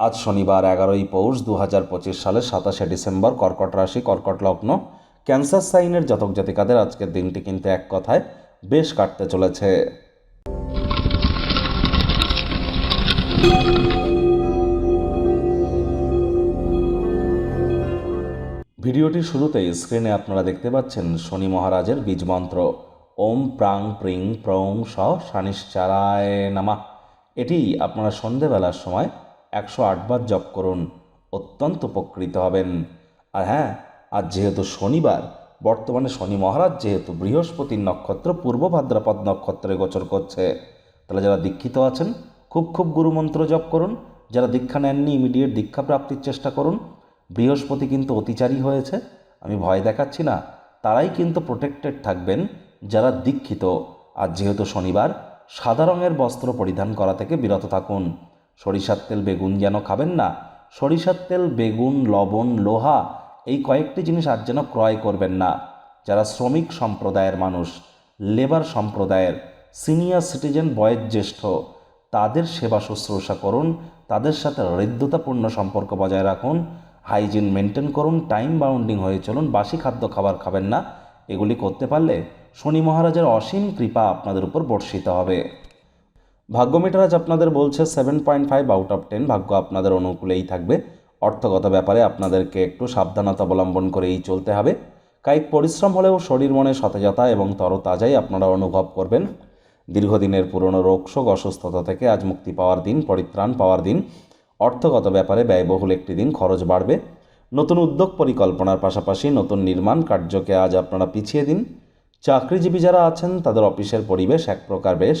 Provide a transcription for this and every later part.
আজ শনিবার এগারোই পৌষ দু হাজার পঁচিশ সালের সাতাশে ডিসেম্বর কর্কট রাশি, কর্কট লগ্ন। ক্যান্সার সাইনের জাতক জাতিকাদের আজকের দিনটি কিন্তু এক কথায় বেশ কাটতে চলেছে। ভিডিওটির শুরুতেই স্ক্রিনে আপনারা দেখতে পাচ্ছেন শনি মহারাজের বীজ মন্ত্র। ওম প্রাং প্রিং প্রং স শানিশ্চারায় নামা। এটি আপনারা সন্ধেবেলার সময় একশো আটবার জপ করুন, অত্যন্ত উপকৃত হবেন। আর হ্যাঁ আজ যেহেতু শনিবার, বর্তমানে শনি মহারাজ যেহেতু বৃহস্পতির নক্ষত্র, পূর্ব ভাদ্রাপদ নক্ষত্রে গোচর করছে। তাহলে যারা দীক্ষিত আছেন, খুব খুব গুরুমন্ত্র জপ করুন। যারা দীক্ষা নেননি ইমিডিয়েট দীক্ষা প্রাপ্তির চেষ্টা করুন। বৃহস্পতি কিন্তু অতিচারী হয়েছে, আমি ভয় দেখাচ্ছি না। তারাই কিন্তু প্রোটেক্টেড থাকবেন যারা দীক্ষিত। আর যেহেতু শনিবার, সাদা রঙের বস্ত্র পরিধান করা থেকে বিরত থাকুন। সরিষার তেল, বেগুন যেন খাবেন না। সরিষার তেল, বেগুন, লবণ, লোহা, এই কয়েকটি জিনিস আর যেন ক্রয় করবেন না। যারা শ্রমিক সম্প্রদায়ের মানুষ, লেবার সম্প্রদায়ের, সিনিয়র সিটিজেন বয়োজ্যেষ্ঠ তাদের সেবা শুশ্রূষা করুন, তাদের সাথে হৃদ্যতাপূর্ণ সম্পর্ক বজায় রাখুন, হাইজিন মেনটেন করুন, টাইম বাউন্ডিং হয়ে চলুন, বাসি খাদ্য খাবার খাবেন না। এগুলি করতে পারলে শনি মহারাজের অসীম কৃপা আপনাদের উপর বর্ষিত হবে। ভাগ্য মিটার আজ আপনাদের বলছে seven point five out of ten ভাগ্য আপনাদের অনুকূলেই থাকবে। অর্থগত ব্যাপারে আপনাদেরকে একটু সাবধানতা অবলম্বন করেই চলতে হবে। কায়িক পরিশ্রম হলেও শরীর মনে সতেজতা এবং তরতাজাই আপনারা অনুভব করবেন। দীর্ঘদিনের পুরনো রোগশোক অসুস্থতা থেকে আজ মুক্তি পাওয়ার দিন, পরিত্রাণ পাওয়ার দিন। অর্থগত ব্যাপারে ব্যয়বহুল একটি দিন, খরচ বাড়বে। নতুন উদ্যোগ পরিকল্পনার পাশাপাশি নতুন নির্মাণ কার্যকে আজ আপনারা পিছিয়ে দিন। চাকরিজীবী যারা আছেন, তাদের অফিসের পরিবেশ এক প্রকার বেশ।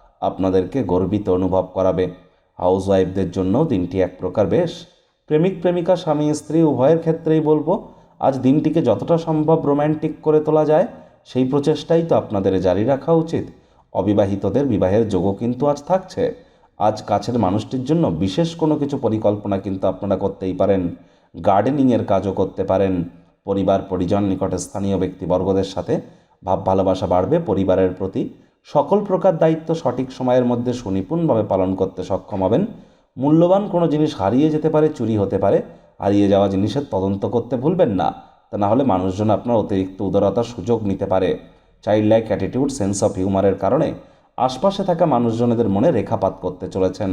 আপনাদেরকে গর্বিত অনুভব করাবে। হাউস ওয়াইফদের জন্য দিনটি এক প্রকার বেশ। প্রেমিক, প্রেমিকা, স্বামী, স্ত্রী, উভয়ের ক্ষেত্রেই বলব, আজ দিনটিকে যতটা সম্ভব রোম্যান্টিক করে তোলা যায়, সেই প্রচেষ্টাই তো আপনাদের জারি রাখা উচিত। অবিবাহিতদের বিবাহের যোগও কিন্তু আজ থাকছে। আজ কাছের মানুষটির জন্য বিশেষ কোনো কিছু পরিকল্পনা কিন্তু আপনারা করতেই পারেন। গার্ডেনিংয়ের কাজও করতে পারেন। পরিবার পরিজন নিকটে স্থানীয় ব্যক্তিবর্গদের সাথে ভাব ভালোবাসা বাড়বে, পরিবারের প্রতি সকল প্রকার দায়িত্ব সঠিক সময়ের মধ্যে সুনিপুণভাবে পালন করতে সক্ষম হবেন। মূল্যবান কোনো জিনিস হারিয়ে যেতে পারে, চুরি হতে পারে। হারিয়ে যাওয়া জিনিসের তদন্ত করতে ভুলবেন না। তা না হলে মানুষজন আপনার অতিরিক্ত উদারতার সুযোগ নিতে পারে। Child like attitude sense of হিউমারের কারণে আশপাশে থাকা মানুষজনেদের মনে রেখাপাত করতে চলেছেন।